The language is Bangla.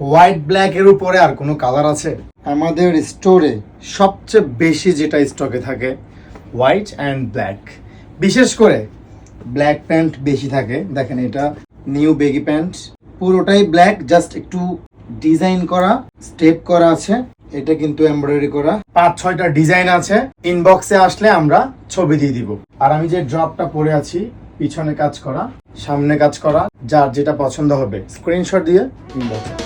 হোয়াইট ব্ল্যাক এর উপরে আর কোনো কালার আছে? আমাদের স্টোরে সবচেয়ে বেশি যেটা স্টকে থাকে, হোয়াইট অ্যান্ড ব্ল্যাক। বিশেষ করে ব্ল্যাক প্যান্ট বেশি থাকে। দেখেন এটা নিউ বেগি প্যান্ট। পুরোটাই ব্ল্যাক, জাস্ট একটু ডিজাইন করা, স্টেপ করা আছে। এটা কিন্তু এমব্রয়ডারি করা। পাঁচ, ছয়টা ডিজাইন আছে। ইনবক্সে আসলে আমরা ছবি দিয়ে দিব। আর আমি যে ড্রপটা পরে আছি, পিছনে কাজ করা, সামনে কাজ করা, যার যেটা পছন্দ হবে। স্ক্রিনশট দিয়ে ইনবক্স